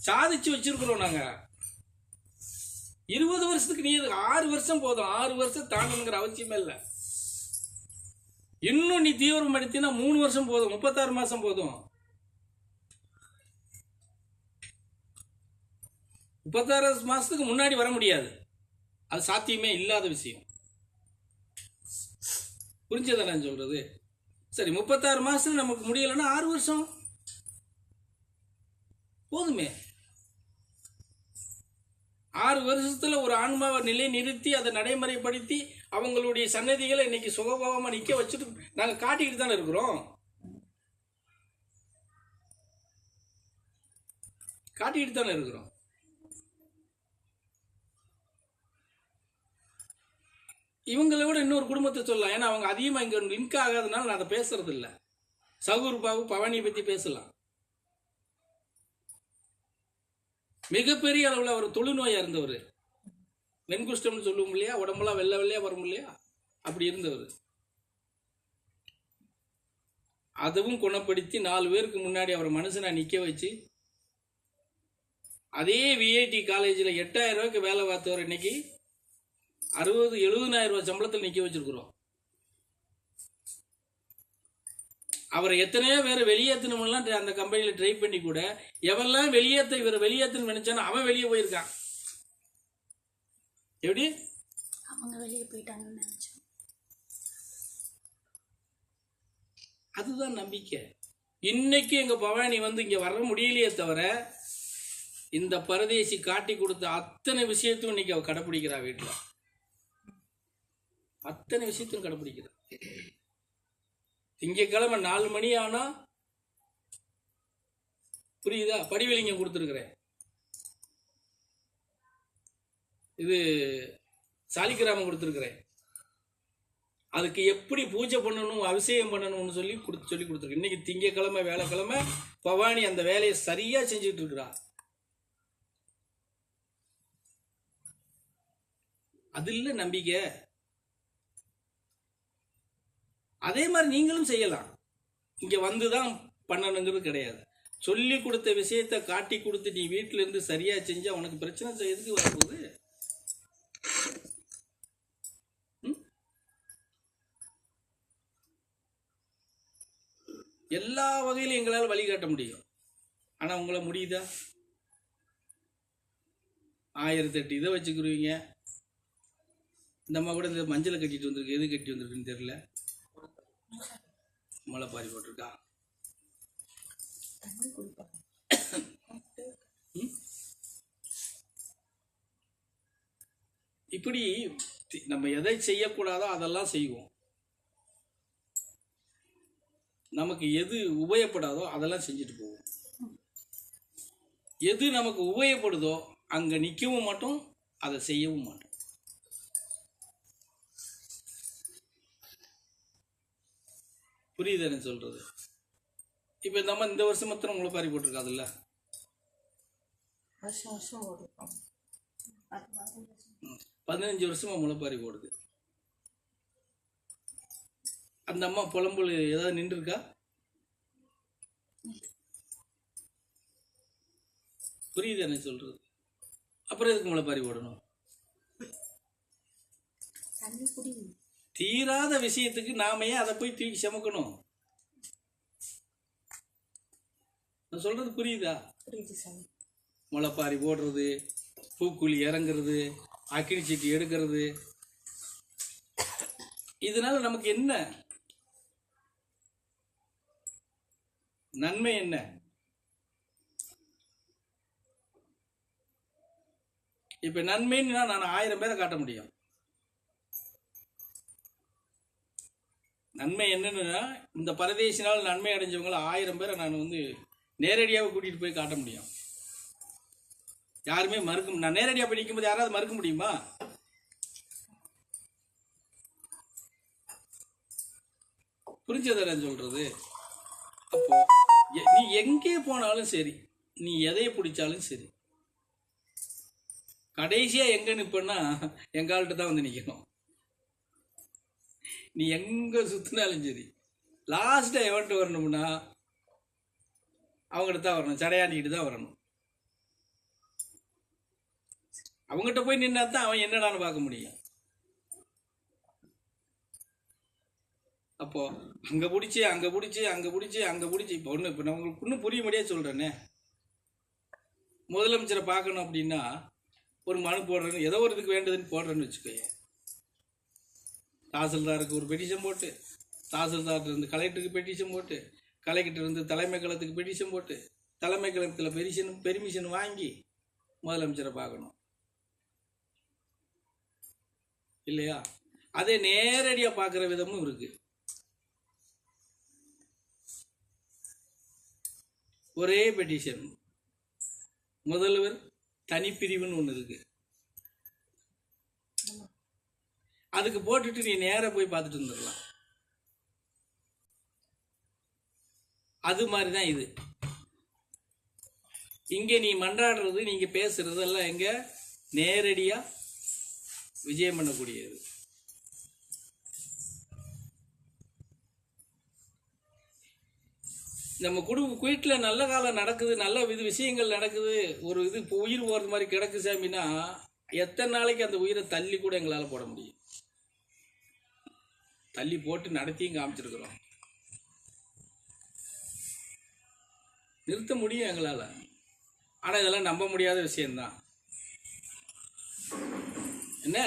சாதிச்சு வச்சிருக்கிறோம் நாங்க. இருபது வருஷத்துக்கு நீ ஆறு வருஷம் போதும். ஆறு வருஷம் தாண்டணுங்கிற அவசியமே இல்லை. இன்னும் நீ தீவிரம் தீவிரப்படுத்தினா மூணு வருஷம் போதும். முப்பத்தாறு மாசம் போதும். முப்பத்தாறு மாசத்துக்கு முன்னாடி வர முடியாது. அது சாத்தியமே இல்லாத விஷயம். புரிஞ்சதா நான் சொல்றது? சரி முப்பத்தாறு மாசம் நமக்கு முடியலைன்னா ஆறு வருஷம். போதுமே. ஆறு வருஷத்துல ஒரு ஆன்மாவை நிலை நிறுத்தி அதை நடைமுறைப்படுத்தி அவங்களுடைய சன்னதிகளை இன்னைக்கு சுகபோகமா நிக்க வச்சுட்டு நாங்க காட்டிக்கிட்டு தானே இருக்கிறோம். காட்டிக்கிட்டு தானே இருக்கிறோம். இவங்களை விட இன்னொரு குடும்பத்தை சொல்லலாம். ஏன்னா அவங்க அதிகமாக இங்கே லிங்க் ஆகாதனால நான் அதை பேசுறது இல்லை சகுர் பாபு பவானியை பற்றி பேசலாம். மிகப்பெரிய அளவில் அவர் தொழுநோயாக இருந்தவர். வெண்குஷ்டம்னு சொல்லுவோம் இல்லையா? உடம்பெல்லாம் வெள்ளை வெள்ளையா வரும் இல்லையா? அப்படி இருந்தவர். அதுவும் குணப்படுத்தி நாலு பேருக்கு முன்னாடி அவர் மனுஷனை நிற்க வச்சு அதே விஐடி காலேஜில் எட்டாயிரம் ரூபாய்க்கு வேலை பார்த்தவர் இன்னைக்கு அறுபது எழுபதாயிரம் ரூபாய் சம்பளத்தில் நிற்க வச்சிருக்கிறோம். அவரை எத்தனையோ பேர் வெளியேற்றணும்லாம் அந்த கம்பெனியில் ட்ரை பண்ணி கூட எவெல்லாம் வெளியேற்ற இவரை வெளியேற்றணும் நினைச்சானோ அவன் வெளியே போயிருக்கான். எப்படி? அவங்க வெளியே போயிட்டாங்கன்னு நினைச்சோம் அதுதான் நம்பிக்கை. இன்னைக்கு எங்க பவானி வந்து இங்க வர முடியலையே தவிர இந்த பரதேசி காட்டி கொடுத்த அத்தனை விஷயத்தையும் இன்னைக்கு அவ கடைப்பிடிக்கிறா வீட்டுல. அத்தனை விஷயத்தையும் கடைப்பிடிக்கிறா. திங்கக்கிழமை நாலு மணி ஆனா புரியுதா? படிவெளிங்க கொடுத்துருக்குறேன். இது சாலிக்கிராமம் கொடுத்துருக்குறேன். அதுக்கு எப்படி பூஜை பண்ணணும் அபிஷேகம் பண்ணணும்னு சொல்லி கொடுத்து சொல்லி கொடுத்துருக்கு இன்னைக்கு திங்கக்கிழமை வேலைக்கிழமை பவானி அந்த வேலையை சரியா செஞ்சுட்டு இருக்கிறா. அது இல்லை நம்பிக்கை. அதே மாதிரி நீங்களும் செய்யலாம். இங்கே வந்து தான் பண்ணணுங்கிறது கிடையாது. சொல்லி கொடுத்த விஷயத்தை காட்டி கொடுத்து நீ வீட்டில இருந்து சரியா செஞ்சா உனக்கு பிரச்சனை செய்யறதுக்கு வரப்போகுது. எல்லா வகையிலும் எங்களால் வழிகாட்ட முடியும். ஆனா உங்களை முடியுதா? ஆயிரத்தி எட்டு இதை வச்சுக்கிருவீங்க. இந்த அம்மா கூட இந்த மஞ்சளை கட்டிட்டு வந்திருக்கு. எது கட்டி வந்திருக்குன்னு தெரியல. முளைப்பாரி போட்டிருக்கா? ம்? இப்படி நம்ம எதை செய்யக்கூடாதோ அதெல்லாம் செய்வோம். நமக்கு எது உபயோகப்படாதோ அதெல்லாம் செஞ்சுட்டு போவோம். எது நமக்கு உபயோகப்படுதோ அங்க நிற்கவும் மாட்டோம் அதை செய்யவும் மாட்டோம். புரியுது எனக்கு சொல்றது. இப்போ நம்ம இந்த வருஷம் மாத்திரம் முளைப்பாரி போட்டிருக்காதுல்ல? வருஷம் பதினஞ்சு வருஷமா முளைப்பாரி போடுது. அந்த அம்மா புலம்புல ஏதாவது நின்று இருக்கா புரியுது என்ன சொல்றது. அப்புறம் எதுக்கு முளைப்பாரி போடணும்? தண்ணி குடி தீராத விஷயத்துக்கு நாம ஏன் அதை போய் தூக்கி சுமக்கணும்? நான் சொல்றது புரியுதா? முளைப்பாரி போடுறது பூக்குழி இறங்குறது அக்கினி சீட்டி எடுக்கிறது. இதனால நமக்கு என்ன? நன்மை என்ன? இப்ப நன்மைன்னா நான் ஆயிரம் பேரை காட்ட முடியும். நன்மை என்னென்னா இந்த பரதேசினால் நன்மை அடைஞ்சவங்கள ஆயிரம் பேரை நான் வந்து நேரடியாக கூட்டிகிட்டு போய் காட்ட முடியும். யாருமே மறுக்க நான் நேரடியாக போய் நிற்கும்போது யாராவது மறுக்க முடியுமா? புரிஞ்சதை நான் சொல்கிறது அப்போ எ- நீ எங்கே போனாலும் சரி நீ எதை பிடிச்சாலும் சரி கடைசியாக எங்கே நிற்பேன்னா எங்கால்கிட்ட தான் வந்து நிற்கணும் நீ எங்கே சுற்றினாலும் சரி. லாஸ்ட்டாக எவன்ட்டு வரணும்னா அவங்ககிட்ட தான் வரணும். சடையாண்டிக்கிட்டு தான் வரணும். அவங்ககிட்ட போய் நின்னா தான் அவன் என்னடான்னு பார்க்க முடியும். அப்போ அங்கே பிடிச்சி அங்கே பிடிச்சி அங்கே பிடிச்சி அங்கே பிடிச்சி. இப்போ ஒன்று இப்போ நான் உங்களுக்கு இன்னும் புரிய முடியாது சொல்கிறேனே முதலமைச்சரை பார்க்கணும் அப்படின்னா ஒரு மனு போடுறேன்னு ஏதோ ஒரு இதுக்கு வேண்டதுன்னு போடுறேன்னு வச்சுக்கோங்க தாசில்தாருக்கு ஒரு பெட்டிஷன் போட்டு தாசில்தார் இருந்து கலெக்டருக்கு பெட்டிஷன் போட்டு கலெக்டர் இருந்து தலைமை கழகத்துக்கு பெட்டிஷன் போட்டு தலைமை கழகத்தில் பெரிஷன் பெர்மிஷன் வாங்கி முதலமைச்சரை பார்க்கணும். இல்லையா? அதே நேரடியாக பார்க்குற விதமும் இருக்கு. ஒரே பெட்டிஷன் முதல்வர் தனிப்பிரிவுன்னு ஒன்று இருக்குது அதுக்கு போட்டுட்டு நீ நேராக போய் பார்த்துட்டு வந்துடலாம். அது மாதிரி தான் இது. இங்கே நீ மன்றாடுறது நீங்க பேசுறது எல்லாம் எங்க? நேரடியா விஜயம் பண்ணக்கூடியது. நம்ம குடும்ப வீட்டில் நல்ல காலம் நடக்குது நல்ல இது விஷயங்கள் நடக்குது ஒரு இது இப்போ உயிர் போகிறது மாதிரி கிடக்கு சாமின்னா எத்தனை நாளைக்கு அந்த உயிரை தள்ளி கூட எங்களால் போட முடியும்? தள்ளி போட்டு நடத்தியும் காமிச்சிருக்கிறோம். நிறுத்த முடியும் எங்களால். ஆனால் இதெல்லாம் நம்ப முடியாத விஷயம்தான். என்ன?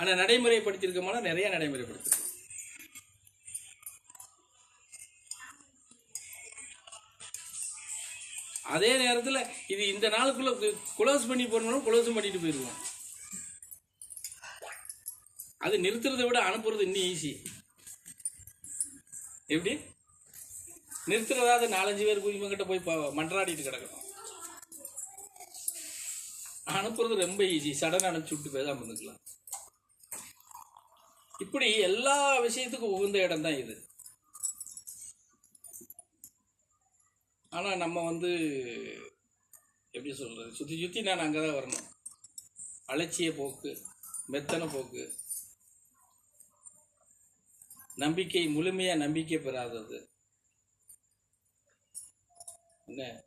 ஆனால் நடைமுறைப்படுத்தியிருக்கோம்னா நிறைய நடைமுறைப்படுத்திருக்கோம். அதே நேரத்தில் இது இந்த நாளுக்குள்ள குளோஸ் பண்ணி போடணும் குளோஸும் பண்ணிட்டு போயிடுவோம் அது நிறுத்துறதை விட அனுப்புறது இன்னும் ஈஸி எப்படி? நிறுத்துறதாவது நாலஞ்சு பேர் குடிமங்கிட்ட போய் மன்றாடிட்டு கிடக்கணும். அனுப்புறது ரொம்ப ஈஸி சடன் அனுப்பிச்சு விட்டு போய் தான் பண்ணிக்கலாம் இப்படி எல்லா விஷயத்துக்கும் உகந்த இடம் தான் இது. ஆனால் நம்ம வந்து எப்படி சொல்கிறது சுற்றி சுற்றி நான் அங்கே தான் வரணும். அலட்சிய போக்கு மெத்தன போக்கு நம்பிக்கை முழுமையா நம்பிக்கை பெறாதது. என்ன?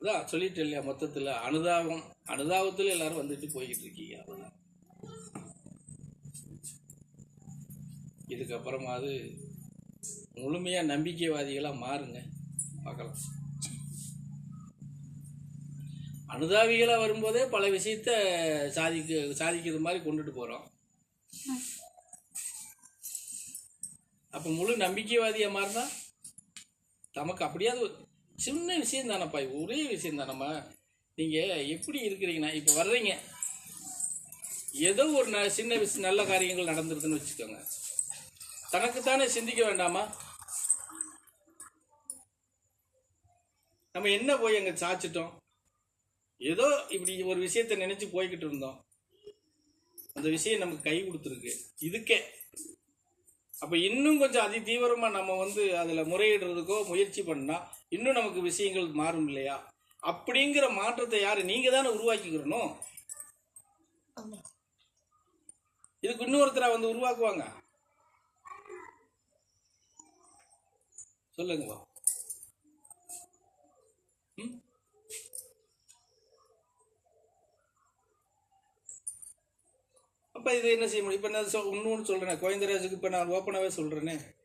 அதான் சொல்லிட்டு இல்லையா மொத்தத்துல அனுதாபம். அனுதாபத்துல எல்லாரும் வந்துட்டு போய்கிட்டு இருக்கீங்க அவ்வளவுதான். இதுக்கப்புறமாவது முழுமையா நம்பிக்கைவாதிகளா மாறுங்க. பார்க்கலாம். அனுதாபிகளாக வரும்போதே பல விஷயத்த சாதிக்க சாதிக்கிற மாதிரி கொண்டுட்டு போறோம். அப்ப முழு நம்பிக்கைவாதியா மாறினா நமக்கு அப்படியாவது ஒரு சின்ன விஷயம் தானப்பா ஒரே விஷயம் தானம்மா. நீங்க எப்படி இருக்கிறீங்கன்னா இப்ப வர்றீங்க. ஏதோ ஒரு ந- சின்ன விஷயம் நல்ல காரியங்கள் நடந்துருதுன்னு வச்சுக்கோங்க. தனக்குத்தானே சிந்திக்க வேண்டாமா? நம்ம என்ன போய் அங்க சாச்சிட்டோம்? ஏதோ இப்படி ஒரு விஷயத்தை நினைச்சு போய்கிட்டு இருந்தோம். அந்த விஷயம் நமக்கு கை கொடுத்துருக்கு. இதுக்கே. அப்ப இன்னும் கொஞ்சம் அதி தீவிரமா நம்ம வந்து அதுல முறையிடுறதுக்கோ முயற்சி பண்ணா இன்னும் நமக்கு விஷயங்கள் மாறும் இல்லையா? அப்படிங்கிற மாற்றத்தை யாரு நீங்க தானே உருவாக்கிக்கிறணும் இதுக்கு இன்னொருத்தரா வந்து உருவாக்குவாங்க? சொல்லுங்க. இது என்ன செய்ய முடியும்? இப்ப நான் சொ- இன்னொன்னு சொல்றேன். கோவிந்தராஜுக்கு இப்ப நான் ஓப்பனாவே சொல்கிறேனே